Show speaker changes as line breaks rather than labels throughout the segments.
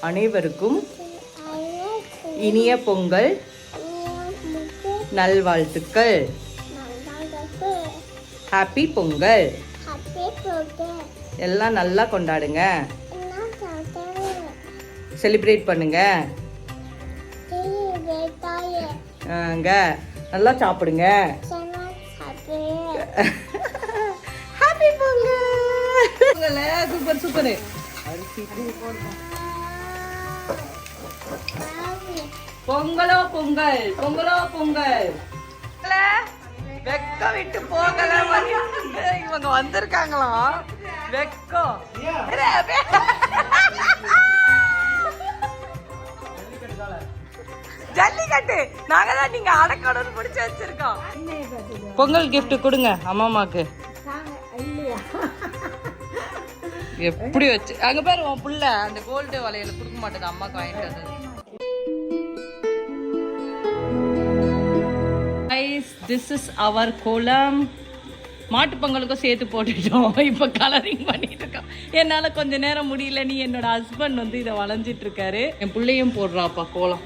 அனைவருக்கும் இனிய பொங்கல். நல்வாழ்த்துக்கள். ஹாப்பி பொங்கல். எல்லாம் நல்லா கொண்டாடுங்க. செலிப்ரேட் பண்ணுங்க. ஆங்க. நல்லா சாப்பிடுங்க. Happy Pongal super super. அரிசி. பொங்கலோ பொங்கல் பொங்கலோ பொங்கல். வெக்க விட்டு போகல இவங்க வந்திருக்காங்களாம் வெக்கம் ஜல்லிக்கட்டு. நாங்க தான் நீங்க அடக்கணும்னு பிடிச்சு வச்சிருக்கோம். பொங்கல் gift கொடுங்க அம்மாமாக்கு எப்படி வச்சு அங்க பாரு உன் புள்ள அந்த கோல்டு வளையல கொடுக்க மாட்டேது அம்மாக்கு வாங்கிட்டு வந்தது. திஸ் இஸ் அவர் கோலம் மாட்டுப்பொங்கலுக்கும் சேர்த்து போட்டுட்டோம். இப்போ கலரிங் பண்ணிட்டு இருக்கோம் என்னால் கொஞ்ச நேரம் முடியல. நீ என்னோட ஹஸ்பண்ட் வந்து இதை வளைஞ்சிட்டு இருக்காரு என் பிள்ளையும் போடுறாப்பா கோலம்.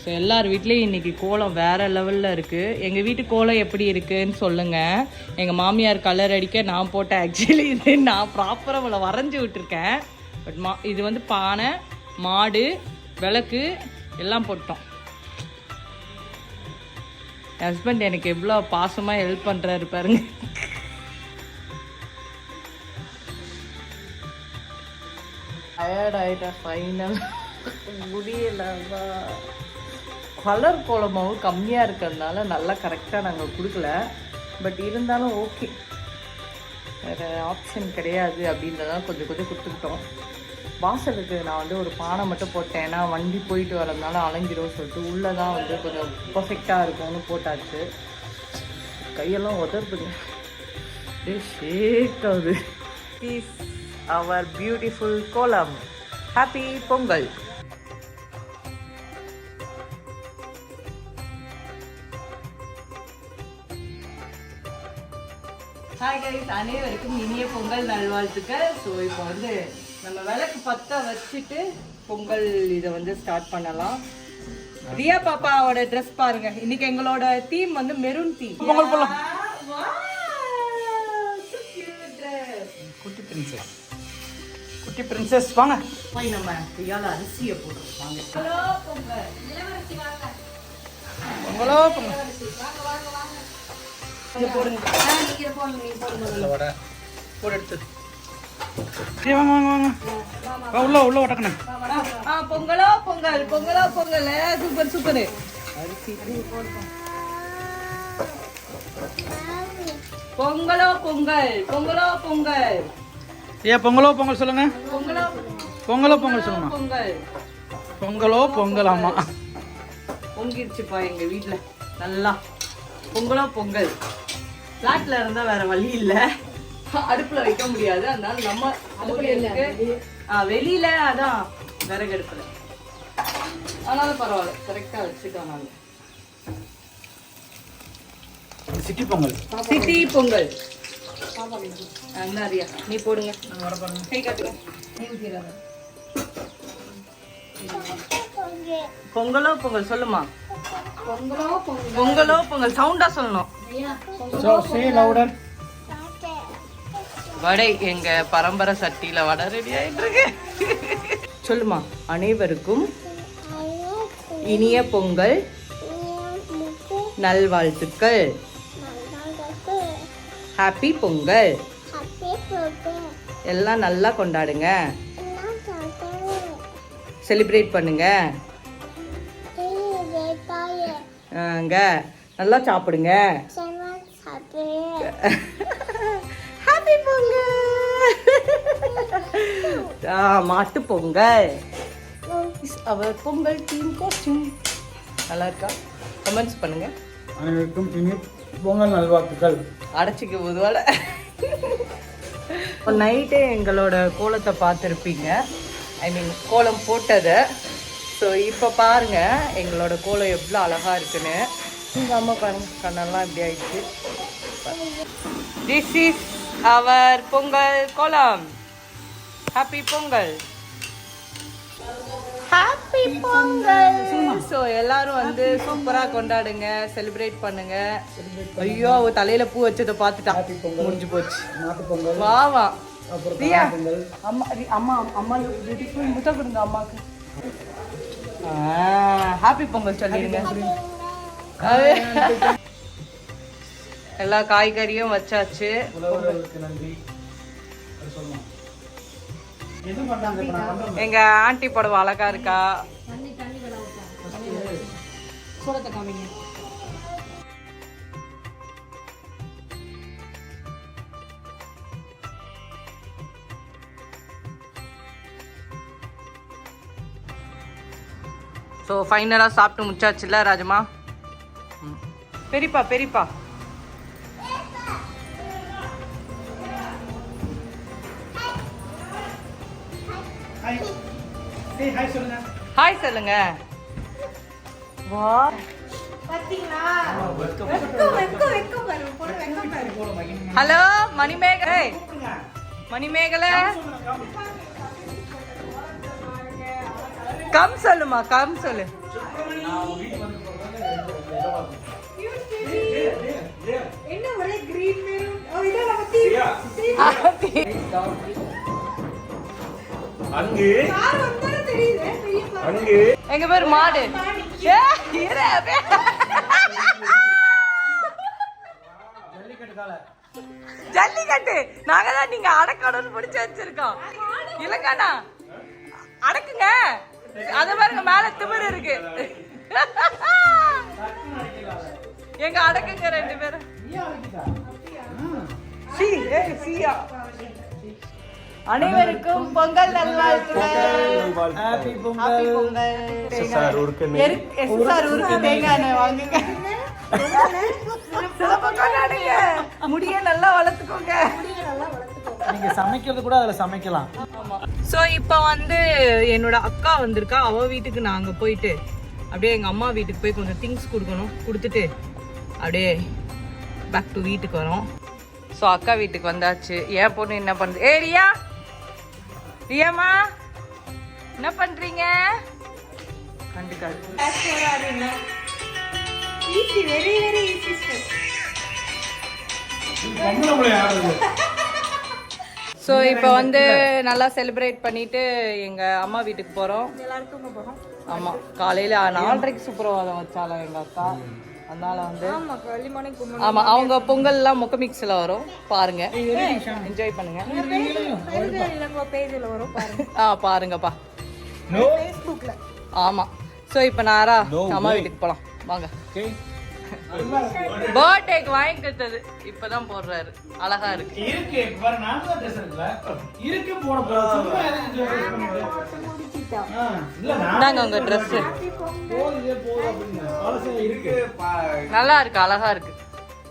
ஸோ எல்லார் வீட்லேயும் இன்னைக்கு கோலம் வேறு லெவலில் இருக்குது எங்கள் வீட்டு கோலம் எப்படி இருக்குதுன்னு சொல்லுங்கள் எங்கள் மாமியார் கலர் அடிக்க நான் போட்டேன் ஆக்சுவலி இது நான் ப்ராப்பராக அவளை வரைஞ்சி விட்டுருக்கேன். பட் மா இது வந்து பானை மாடு விளக்கு எல்லாம் போட்டோம். ஹஸ்பண்ட் எனக்கு எவ்வளோ பாசமாக ஹெல்ப் பண்ணுறாரு பாருங்க. டயர்ட் ஆகிட்டேன் ஃபைனல் முடியலவா கலர் கோலமாவும் கம்மியாக இருக்கிறதுனால நல்லா கரெக்டாக நாங்கள் கொடுக்கல. பட் இருந்தாலும் ஓகே வேறு ஆப்ஷன் கிடையாது அப்படின்றதான் கொஞ்சம் கொஞ்சம் கொடுத்துக்கிட்டோம். வாசலுக்கு நான் வந்து ஒரு பானை மட்டும் போட்டேன். ஏன்னா வண்டி போயிட்டு வரதுனால அலைஞ்சிரும் சொல்லிட்டு உள்ளே தான் வந்து கொஞ்சம் பர்ஃபெக்டாக இருக்கும்னு போட்டாச்சு. கையெல்லாம் உதறுதுங்க. அப்படியே ஷேக் ஆகுது. Is our beautiful kolam happy Pongal hi guys அனைவருக்கும் இனிய பொங்கல் நல்வாழ்த்துக்கள். ஸோ இப்போ வந்து நம்ம விளக்கு பற்ற வச்சுட்டு பொங்கல் இதை வந்து ஸ்டார்ட் பண்ணலாம். ரியா பாப்பாவோட ட்ரெஸ் பாருங்க. இன்னைக்கு எங்களோட தீம் வந்து மெரூன் தீம் பொங்கல் போலாம்
குட்டி பிரின்சஸ் குட்டி பிரின்சஸ் வாங்க.
போய் நம்ம ரியால அரிசியை போடுறோம் வாங்க. ஹலோ பொங்கல்.
பொங்கலோ
போடுங்க.
நல்ல வடை. போட எடுத்து. ஏய் வாங்க வாங்க வாங்க. வா உள்ள உள்ள வடக்கணும்
ஆ பொங்கலோ பொங்கல் பொங்கலோ பொங்கல். Super super. பொங்கலோ பொங்கல் பொங்கலோ பொங்கல்.
ஏ பொங்கலோ பொங்கல் சொல்லுங்க.
பொங்கலோ
பொங்கலோ பொங்கல் சொல்லுங்க
பொங்கல்
பொங்கலோ. பொங்கல் ஆமா.
பொங்கிருச்சுப்பா எங்க வீட்ல. நல்லா. பொங்கலோ பொங்கல். பிளாட்ல இருந்தா வேற வழி இல்ல. அடுப்புல வைக்க முடியாது. அதனால நம்ம அடுப்புல ஆ வெளியில அதான் விறகு அடுப்புல. ஆனாலும் பரவாயில்ல. கரெக்டா வச்சுட்டோம் நாங்க.
சிட்டி பொங்கல்.
சிட்டி பொங்கல். நீ போடுங்க. கை காட்டுங்க. பொங்கலோ பொங்கல் சொல்லுமா? பொங்கலோ பொங்கல். சவுண்டா சொல்லணும்.
ஸோ சே லவுடர்
வடை எங்க பரம்பரை சட்டியில வடை ரெடி ஆயிட்டு இருக்கு. சொல்லுமா அனைவருக்கும் இனிய பொங்கல் நல்வாழ்த்துக்கள். ஹாப்பி பொங்கல். எல்லாம் நல்லா கொண்டாடுங்க. செலிப்ரேட் பண்ணுங்க. ஆங்க நல்லா சாப்பிடுங்க. Mattu Pongal. Our Pongal team costume நல்லா இருக்கா கமெண்ட்ஸ் பண்ணுங்க.
அனைவருக்கும் இனி பொங்கல் நல்வாழ்த்துக்கள்.
அடைச்சிக்க போதுவால. நைட்டே எங்களோட கோலத்தை பார்த்துருப்பீங்க. ஐ மீன் கோலம் போட்டதை. ஸோ இப்போ பாருங்க எங்களோட கோலம் எவ்வளோ அழகா இருக்குன்னு. உங்கள் அம்மா பாருங்க கண்ணெல்லாம் இப்படி ஆயிடுச்சு. This is our Pongal kolam. Happy Pongal happy Pongal so எல்லாரும் வந்து சூப்பரா கொண்டாடுங்க செலிப்ரேட் பண்ணுங்க. ஐயோ அவ தலையில பூ வச்சதை பார்த்துட்டா. முடிஞ்சு போச்சு.
மாட்டு பொங்கல்
வா வா.
அப்புறம்
ரியா. அம்மா அம்மா அம்மா முட்டை கொடுங்க அம்மாக்கு. ஹாப்பி பொங்கல் சொல்லிடுங்க. எல்லா காய்கறியும் வச்சாச்சு.
நன்றி.
எங்க ஆண்டி புடவை அழகா இருக்கா?
சோ ஃபைனலா
ஸோ ஃபைனலாக சாப்பிட்டு முடிச்சாச்சுல்ல ராஜமா பெரியப்பா பெரியப்பா.
ஹாய் சொல்லுங்க.
வா. ஹலோ மணிமேக ஏய், மணிமேகலை. கம் சொல்லுமா கம் சொல்லு.
என்ன ஒரே கிரீன்
அங்கு. அங்கு.
எங்க பேர் மாடு. ஏ.
ஜல்லிக்கட்டு காலை.
ஜல்லிக்கட்டு. நாங்க தான் நீங்க அடக்கணும்னு பிடிச்சு வச்சிருக்கோம். இல்லங்கண்ணா. அடக்குங்க. அது பாருங்க மேல திமிரு இருக்கு. எங்க அடக்குங்க ரெண்டு பேரும். சி ஏய் சியா. அனைவருக்கும் பொங்கல் நல்வாழ்த்துக்கள். தேங்காய் வாங்குங்க. முடிய நல்லா வளர்த்துக்கோங்க.
நீங்க சமைக்கிறது கூட அதுல சமைக்கலாம்.
ஸோ இப்போ வந்து என்னோட அக்கா வந்திருக்கா. அவ வீட்டுக்கு நாங்க போயிட்டு அப்படியே எங்க அம்மா வீட்டுக்கு போய் கொஞ்சம் திங்ஸ் கொடுக்கணும். கொடுத்துட்டு அப்படியே பேக் டு வீட்டுக்கு வரோம். ஸோ அக்கா வீட்டுக்கு வந்தாச்சு. ஏன் பொண்ணு என்ன பண்ணுது? ஏ ரியா! ரியாமா என்ன பண்றீங்க? கண்டுக்காது.
Easy very very easy step
so இப்போ வந்து நல்லா செலிப்ரேட் பண்ணிட்டு எங்க அம்மா வீட்டுக்கு போறோம்.
எல்லாரும் தூங்க போறோம்
ஆமா காலையில நாலரைக்கு சுப்பிரவாதம் வச்சாலும் எங்க அக்கா? அதனால வந்து
ஆமா early morning கும்பிடணும்
ஆமா அவங்க பொங்கல் எல்லாம் மொக்க மிக்ஸ்ல வரும். பாருங்க. என்ஜாய் பண்ணுங்க.
இளங்கோ பேஜ்ல வரும் பாருங்க.
ஆ பாருங்கப்பா.
ஃபேஸ்புக்ல
ஆமா. சோ இப்போ நாரா அம்மா வீட்டுக்கு போலாம். வாங்க. பர்த்டேக்கு வாங்கி கொடுத்தது. இப்பதான் போடுறாரு. அழகா இருக்கு.
இருக்கு. இருக்கு போட
இந்தாங்க உங்க ட்ரெஸ் நல்லா இருக்கு அழகா இருக்கு.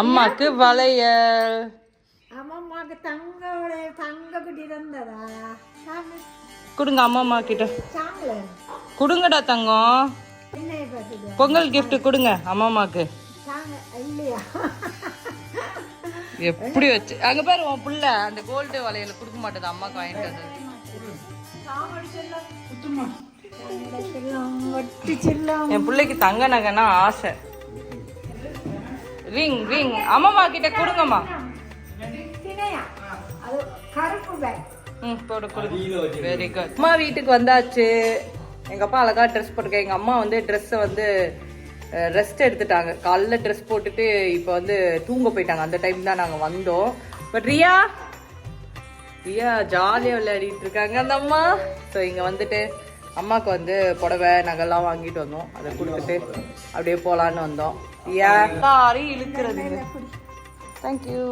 அம்மாக்கு வளையல்.
அம்மாக்கு தங்க தங்க குட்டி தந்ததா?
கொடுங்க அம்மா அம்மா கிட்ட. கொடுங்கடா தங்கம். பொங்கல் gift கொடுங்க அம்மா அம்மாக்கு. எப்படி வச்சு அங்க பாரு உன் புள்ள அந்த கோல்டு வளையல கொடுக்க மாட்டேது அம்மாக்கு வாங்கிட்டு வந்தது. என் பிள்ளைக்கு தங்க நகைன்னா ஆசை. ரிங் ரிங் அம்மாமா கிட்ட கொடுங்கம்மா. ம் போடு வெரி குட் அம்மா வீட்டுக்கு வந்தாச்சு. எங்க அப்பா அழகா ட்ரெஸ் போட்டுக்க எங்க அம்மா வந்து ட்ரெஸ்ஸை வந்து ரெஸ்ட் எடுத்துட்டாங்க. காலைல ட்ரெஸ் போட்டுட்டு இப்போ வந்து தூங்க போயிட்டாங்க. அந்த டைம் தான் நாங்கள் வந்தோம். பட் ரியா? ரியா ஜாலியாக விளையாடிட்டு இருக்காங்க அந்த அம்மா. ஸோ இங்கே வந்துட்டு அம்மாவுக்கு வந்து புடவை நகைலாம் வாங்கிட்டு வந்தோம். அதை கொடுத்துட்டு அப்படியே போகலான்னு வந்தோம். எல்லாரையும் இழுக்கிறது. தேங்க்யூ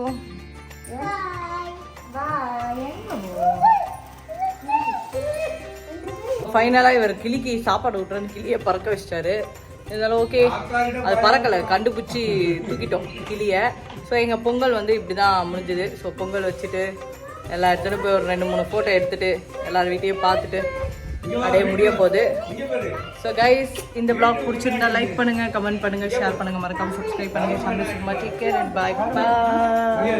ஃபைனலாக இவர் கிளிக்கு சாப்பாடு விட்றேன்னு கிளியை பறக்க வச்சிட்டாரு. இருந்தாலும் ஓகே அது பறக்கலை. கண்டுபிடிச்சி தூக்கிட்டோம் கிளியை. ஸோ எங்கள் பொங்கல் வந்து இப்படி தான் முடிஞ்சுது. ஸோ பொங்கல் வச்சுட்டு எல்லா இடத்துலையும் போய் ஒரு ரெண்டு மூணு ஃபோட்டோ எடுத்துட்டு எல்லார் வீட்டையும் பார்த்துட்டு அடைய முடிய போகுது. ஸோ கைஸ் இந்த பிளாக் பிடிச்சிருந்தா லைக் பண்ணுங்க கமெண்ட் பண்ணுங்க ஷேர் பண்ணுங்க. மறக்காம சப்ஸ்கிரைப் பண்ணுங்க. சந்தோஷமா take care and bye bye